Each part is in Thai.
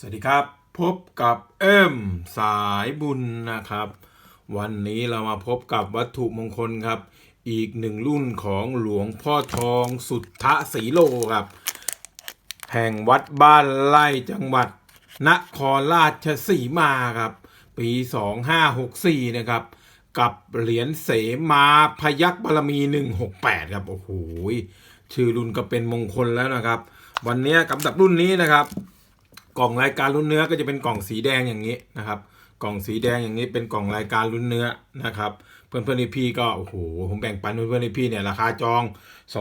สวัสดีครับ พบกับเอิมสายบุญนะครับ วันนี้เรามาพบกับวัตถุมงคลครับ อีกหนึ่งรุ่นของหลวงพ่อทองสุทธสีโลครับ แห่งวัดบ้านไร่จังหวัด นครราชสีมาครับ ปี 2564 นะครับ กับเหรียญเสมาพยักบารมี 168 ครับ โอ้โหชื่อรุ่นก็เป็นมงคลแล้วนะครับ วันนี้กับดับรุ่นนี้นะครับ กล่องรายการลุ้นเนื้อก็จะเป็นกล่องสีแดงอย่างนี้นะครับ กล่องสีแดงอย่างนี้เป็นกล่องรายการลุ้นเนื้อนะครับ เพื่อนเพื่อนพี่ก็โอ้โหผมแบ่งปันเพื่อนเพื่อนพี่เนี่ยราคาจอง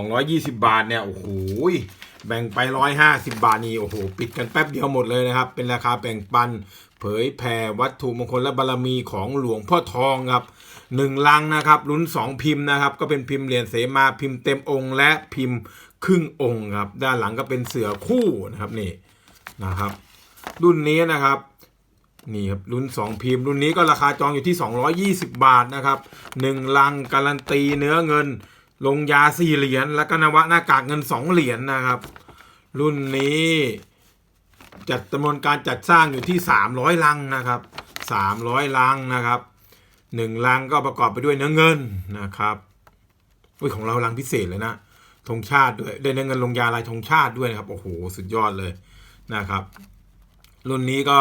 220 บาทเนี่ยโอ้โหแบ่งไป 150 บาทนี่โอ้โหปิดกันแป๊บเดียวหมดเลยนะครับ เป็นราคาแบ่งปัน เผยแผ่วัตถุมงคลและบารมีของหลวงพ่อทองครับหนึ่งลังนะครับลุ้นสองพิมพ์นะครับ ก็เป็นพิมพ์เหรียญเสมาพิมพ์เต็มองค์ และพิมพ์ครึ่งองค์ครับ ด้านหลังก็เป็นเสือคู่นะครับนี่นะครับ รุ่นนี้นะครับนี่ครับรุ่น 2 พิมพ์ รุ่นนี้ก็ราคาจองอยู่ที่ 220 บาทนะครับ1ลังการันตีเนื้อเงิน ลงยา 4 เหรียญแล้วก็นวะหน้ากากเงิน 2 เหรียญนะครับ รุ่นนี้จัดจำนวนการจัดสร้างอยู่ที่ 300 ลังนะครับ 300 ลังนะครับ1ลังก็ประกอบไปด้วยเนื้อเงินนะครับอุ้ยของเราลังพิเศษเลยนะธงชาติด้วยได้เนื้อเงินลงยาลายธงชาติด้วยนะครับโอ้โหสุดยอดเลยนะครับ รุ่นนี้ก็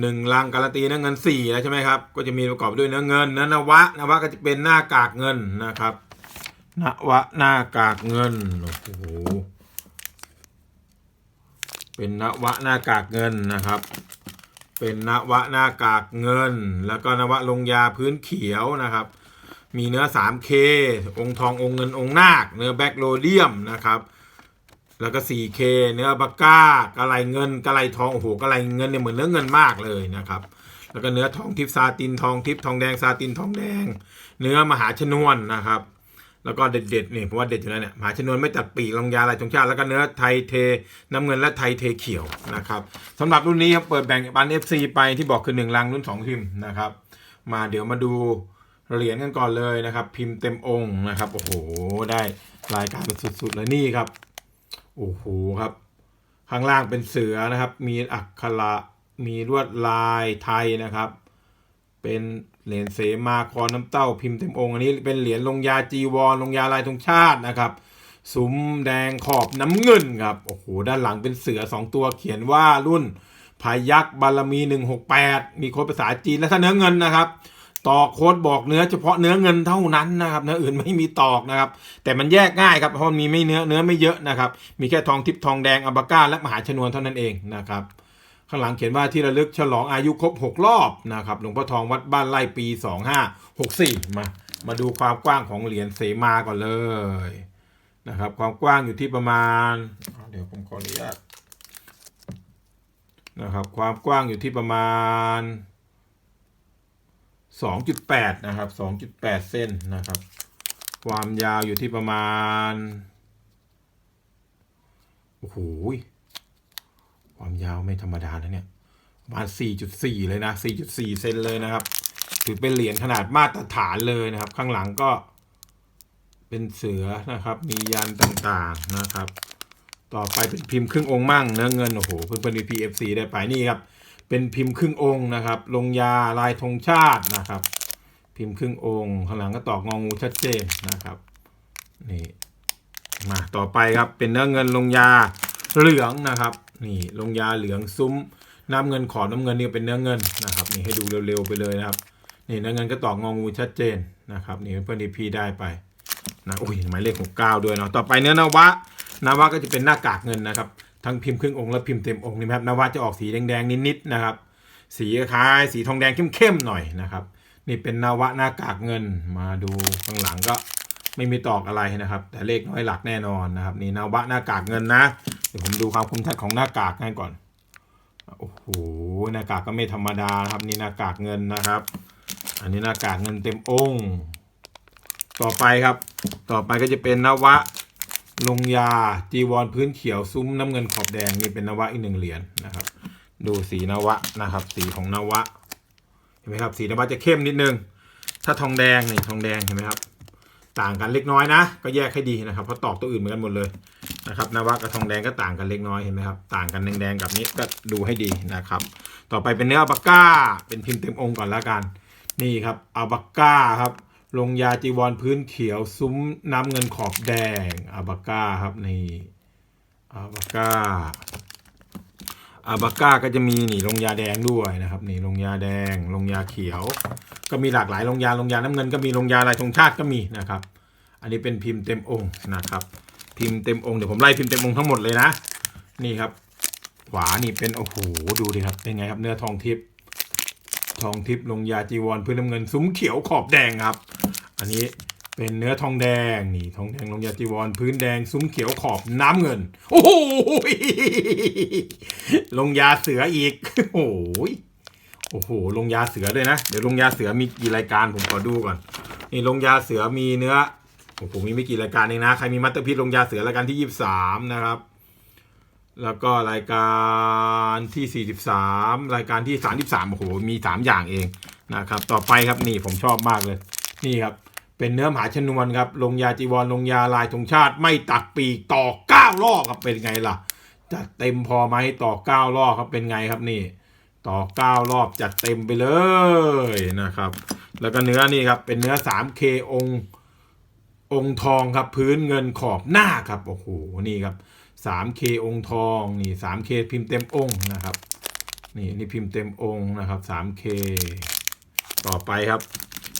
หนึ่งลังการันตีเนื้อเงินสี่แล้วใช่ไหมครับ ก็จะมีประกอบด้วยเนื้อเงินเนื้อนวะนวะก็จะเป็นหน้ากากเงินนะครับนวะหน้ากากเงินโอ้โหเป็นนวะหน้ากากเงินนะครับ เป็นนวะหน้ากากเงิน แล้วก็นวะลงยาพื้นเขียวนะครับ มีเนื้อ 3K องค์ทององค์เงินองค์นาคเนื้อแบ็กโลเดียมนะครับ แล้วก็ 4K เนื้อบักก้ากระไลเงินกระไลทองโอ้โหกระไลเงินเนี่ยเหมือนเนื้อเงินมากเลยนะครับ แล้วก็เนื้อทองทิพซาตินทองทิพทองแดงซาตินทองแดง เนื้อมหาชนวนนะครับ แล้วก็เด็ดๆนี่ผมว่าเด็ดอยู่แล้วเนี่ยมหาชนวนไม่ตัดปีกลงยาลายธงชาติแล้วก็เนื้อไทยเท น้ำเงินและไทยเทเขียวนะครับสำหรับรุ่นนี้ครับเปิดแบ่งปัน FC ไปที่บอกคือหนึ่งลังรุ่นสองพิมพ์นะครับมาเดี๋ยวมาดูเหรียญกันก่อนเลยนะครับ พิมพ์เต็มองค์นะครับโอ้โหได้รายการสุดๆเลยนี่ครับ โอ้โหครับ ข้างล่างเป็นเสือนะครับ มีอักขระมีลวดลายไทยนะครับ เป็นเหรียญเสมาคอน้ำเต้าพิมพ์เต็มองค์อันนี้เป็นเหรียญลงยาจีวรลงยาลายธงชาตินะครับซุ้มแดงขอบน้ำเงินครับโอ้โหด้านหลังเป็นเสือสองตัวเขียนว่ารุ่นพายักบารมี 168 มีโค้ดภาษาจีนและถ้าเนื้อเงินนะครับ ต่อโค้ดบอกเนื้อเฉพาะเนื้อเงินเท่านั้นนะครับเนื้ออื่นไม่มีตอกนะครับ แต่มันแยกง่ายครับเพราะมันมีไม่เนื้อเนื้อไม่เยอะนะครับ มีแค่ทองทิพย์ทองแดงอัลบาก้าและมหาชนวนเท่านั้นเองนะครับข้างหลังเขียนว่าที่ระลึกฉลองอายุครบ 6 รอบนะครับหลวงพ่อทองวัดบ้านไร่ปี 2564 มา มาดูความกว้างของเหรียญเสมาก่อนเลยนะครับความกว้างอยู่ที่ประมาณ เดี๋ยวผมขออนุญาตนะครับความกว้างอยู่ที่ประมาณ 2.8 นะครับ 2.8 เส้นนะครับ ความยาวอยู่ที่ประมาณ โอ้โห ความยาวไม่ธรรมดานะเนี่ย ประมาณ 4.4 เลยนะ 4.4 เซนเลยนะครับ ถือเป็นเหรียญขนาดมาตรฐานเลยนะครับ ข้างหลังก็เป็นเสือนะครับ มียันต่างๆนะครับ ต่อไปเป็นพิมพ์ครึ่งองค์มั่งเนื้อเงิน โอ้โห เพื่อนๆใน PFC ได้ไปนี่ครับ เป็นพิมพ์ครึ่งองค์นะครับ ลงยาลายธงชาตินะครับ พิมพ์ครึ่งองค์ข้างหลังก็ตอกงองูชัดเจนนะครับนี่มาต่อไปครับเป็นเนื้อเงินลงยาเหลืองนะครับ นี่ลงยาเหลืองซุ้มน้ำเงินขอน้ำเงินนี่เป็นเนื้อเงินนะครับ นี่ให้ดูเร็วๆไปเลยนะครับนี่เนื้อเงินก็ตอกงองูชัดเจนนะครับ นี่เพื่อนๆดีพีได้ไปนะอุ้ยหมายเลขหกเก้าด้วยเนาะต่อไปเนื้อนวะนวะก็จะเป็นหน้ากากเงินนะครับ ทั้งพิมพ์ครึ่งองค์และพิมพ์เต็มองค์นี่ครับนวะจะออกสีแดงๆนิดๆนะครับ สีคล้ายสีทองแดงเข้มๆหน่อยนะครับ นี่เป็นนวะหน้ากากเงินมาดูข้างหลังก็ไม่มีตอกอะไรนะครับ แต่เลขน้อยหลักแน่นอนนะครับ นี่นวะหน้ากากเงินนะเดี๋ยวผมดูความคมชัดของหน้ากากให้ก่อนโอ้โหหน้ากากก็ไม่ธรรมดาครับนี่หน้ากากเงินนะครับ อันนี้หน้ากากเงินเต็มองค์ ต่อไปครับ ต่อไปก็จะเป็นนวะ ลงยาจีวรพื้นเขียวซุ้มน้ำเงินขอบแดงนี่เป็นนวะอีกหนึ่งเหรียญนะครับ ดูสีนวะนะครับ สีของนวะ เห็นไหมครับ สีนวะจะเข้มนิดนึง ถ้าทองแดงนี่ทองแดงเห็นไหมครับ ต่างกันเล็กน้อยนะ ก็แยกให้ดีนะครับเพราะตอกตัวอื่นเหมือนกันหมดเลยนะครับนวะกับทองแดงก็ต่างกันเล็กน้อยเห็นไหมครับ ต่างกันแดงๆกับนี้ก็ดูให้ดีนะครับ ต่อไปเป็นเนื้ออัลปาก้า เป็นพิมพ์เต็มองค์ก่อนละกัน นี่ครับอัลปาก้าครับ ลงยาจีวรพื้นเขียว ซุ้มน้ำเงินขอบแดงอัลปาก้าครับนี่อัลปาก้าอัลปาก้าก็จะมีนี่ลงยาแดงด้วยนะครับนี่ลงยาแดง ลงยาเขียว ก็มีหลากหลายลงยาลงยาน้ำเงินก็มีลงยาลายธงชาติก็มีนะครับ อันนี้เป็นพิมพ์เต็มองค์นะครับ พิมพ์เต็มองค์เดี๋ยวผมไล่พิมพ์เต็มองค์ทั้งหมดเลยนะนี่ครับ ขวานี่เป็นโอ้โหดูดิครับเป็นไงครับเนื้อทองทิพย์ทองทิพย์ลงยาจีวรพื้นน้ำเงิน ซุ้มเขียวขอบแดงครับ อันนี้เป็นเนื้อทองแดงนี่ทองแดงลงยาจีวรพื้นแดงซุ้มเขียวขอบน้ำเงิน โอ้โหลงยาเสืออีกโอ้โหโอ้โหลงยาเสือด้วยนะ เดี๋ยวลงยาเสือมีกี่รายการผมขอดูก่อน นี่ลงยาเสือมีเนื้อโอ้โหมีไม่กี่รายการเองนะ ใครมีมัตเตอร์พิษลงยาเสือรายการที่ยี่สิบสามนะครับ แล้วก็รายการที่43รายการที่33โอ้โหมี3อย่างเองนะครับ ต่อไปครับนี่ผมชอบมากเลย นี่ครับ เป็นเนื้อหาชนวนครับ ลงยาจีวรลงยาลายธงชาติไม่ตักปีกต่อ9รอบครับเป็นไงล่ะ จัดเต็มพอไหมต่อ9รอบครับเป็นไงครับนี่ ต่อ9รอบจัดเต็มไปเลยนะครับ แล้วก็เนื้อนี่ครับเป็นเนื้อ 3K องค์องค์ทองครับพื้นเงินขอบหน้าครับโอ้โหนี่ครับ 3K องค์ทองนี่ 3K พิมพ์เต็มองค์นะครับ นี่นี่พิมพ์เต็มองค์นะครับ 3K ต่อไปครับ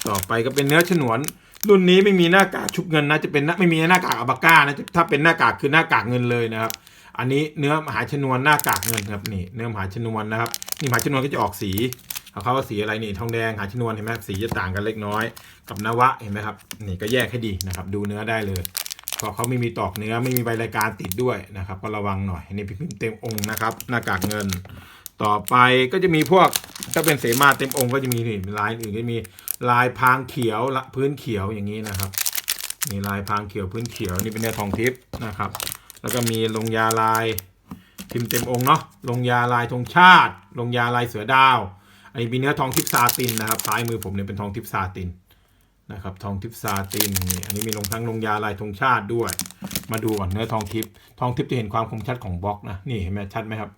ต่อไปก็เป็นเนื้อฉนวน รุ่นนี้ไม่มีหน้ากากชุบเงินนะจะเป็นไม่มีหน้ากากอับาก้านะถ้าเป็นหน้ากากคือหน้ากากเงินเลยนะครับ อันนี้เนื้อมหาชนวนหน้ากากเงินครับนี่เนื้อมหาชนวนนะครับนี่มหาชนวนก็จะออกสีเขาเขาว่าสีอะไรนี่ทองแดงหาชนวนเห็นไหมสีจะต่างกันเล็กน้อย กับนวะเห็นไหมครับนี่ก็แยกให้ดีนะครับ ดูเนื้อได้เลยพราะเขาไม่มีตอกเนื้อไม่มีใบรายการติดด้วยนะครับ ก็ระวังหน่อยนนี้พิมพ์เต็มองค์นะครับ หน้ากากเงิน ต่อไปก็จะมีพวกถ้าเป็นเสมาเต็มองค์ก็จะมีนี่ลายอื่นก็มีลายพรางเขียวละพื้นเขียวอย่างนี้นะครับนี่ลายพรางเขียวพื้นเขียวนี่เป็นเนื้อทองทิพย์นะครับ แล้วก็มีลงยาลายพิมพ์เต็มองค์เนาะลงยาลายธงชาติ ลงยาลายเสือดาว อันนี้มีเนื้อทองทิพย์ซาตินนะครับซ้ายมือผมเนี่ยเป็นทองทิพย์ซาตินนะครับทองทิพย์ซาตินนี่อันนี้มีลงทั้งลงยาลายธงชาติด้วย มาดูก่อนเนื้อทองทิพย์ทองทิพย์จะเห็นความคมชัดของบล็อกนะนี่เห็นไหมชัดไหมครับ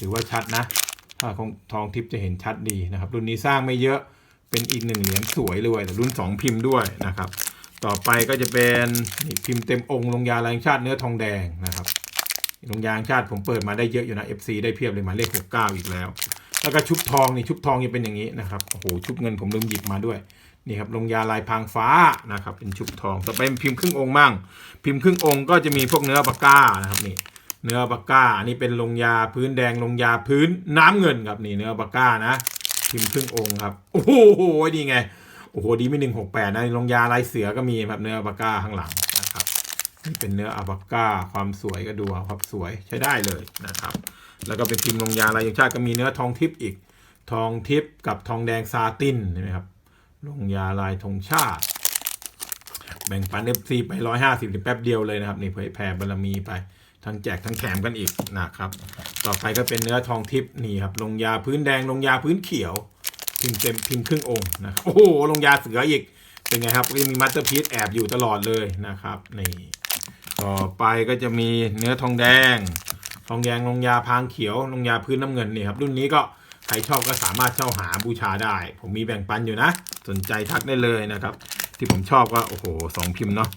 ถือว่าชัดนะถ้าของทองทิพย์จะเห็นชัดดีนะครับ รุ่นนี้สร้างไม่เยอะเป็นอีกหนึ่งเหรียญสวยเลยแต่รุ่น 2 พิมพ์ด้วยนะครับ ต่อไปก็จะเป็นนพิมพ์เต็มองค์ลงยาลายธงชาติเนื้อทองแดงนะครับลงยางชาติผมเปิดมาได้เยอะอยู่นะ FC ได้เพียบเลยหมายเลข69 อีกแล้ว แล้วก็ชุบทองนี่ชุบทองยังเป็นอย่างนี้นะครับโอ้โหชุบเงินผมลืมหยิบมาด้วยนี่ครับลงยาลายพางฟ้านะครับเป็นชุบทอง ต่อไปพิมพ์ครึ่งองค์มั่ง พิมพ์ครึ่งองค์ก็จะมีพวกเนื้อปากก้านะครับนี่ เนื้อปากก้าอันนี้เป็นลงยาพื้นแดงลงยาพื้นน้ำเงินครับนี่เนื้อปากก้านะพิมพ์ครึ่งองค์ครับโอ้โหดีไงโอ้โหดีไม่หนึ่งหกแปดนะลงยาลายเสือก็มีครับเนื้อปากก้าข้างหลังนะครับนี่เป็นเนื้ออัปาก้าความสวยก็ดูเอาครับสวยใช้ได้เลยนะครับ แล้วก็เป็นพิมพ์ลงยาลายยางชาติก็มีเนื้อทองทิพย์อีก ทองทิพย์กับทองแดงซาตินเห็นไหมครับลงยาลายธงชาติ แบ่งปันเอฟซีไปร้อยห้าสิบแป๊บเดียวเลยนะครับนี่เผยแผ่บารมีไป ทั้งแจกทั้งแถมกันอีกนะครับ ต่อไปก็เป็นเนื้อทองทิพย์นี่ครับลงยาพื้นแดงลงยาพื้นเขียว พิมพ์เต็มพิมพ์ครึ่งองค์นะครับโอ้โหลงยาเสืออีกเป็นไงครับก็มีมัตเตอร์พีซแอบอยู่ตลอดเลยนะครับนี่ต่อไปก็จะมีเนื้อทองแดง ทองแดงลงยาพางเขียวลงยาพื้นน้ำเงินนี่ครับรุ่นนี้ก็ใครชอบก็สามารถเช่าหาบูชาได้ ผมมีแบ่งปันอยู่นะ สนใจทักได้เลยนะครับ ที่ผมชอบก็โอ้โหสองพิมพ์เนาะ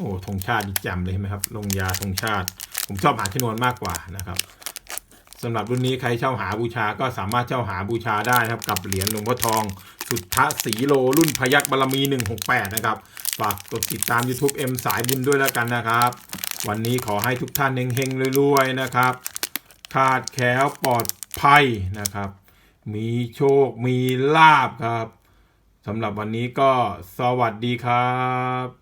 โอ้ธงชาติดีแจำเลยใช่ไหมครับ ลงยาธงชาติ ผมชอบหาชนวนมากกว่านะครับสำหรับรุ่นนี้ใครเช่าหาบูชาก็สามารถเช่าหาบูชาได้นะครับ กับเหรียญหลวงพ่อทอง สุทธสีโลรุ่นพยักบารมี 168 นะครับ ฝากกดติดตาม YouTube M สายบุญด้วยแล้วกันนะครับ วันนี้ขอให้ทุกท่านเฮงๆรวยๆนะครับ ขาดแคล้วปลอดภัยนะครับ มีโชคมีลาบครับสำหรับวันนี้ก็สวัสดีครับ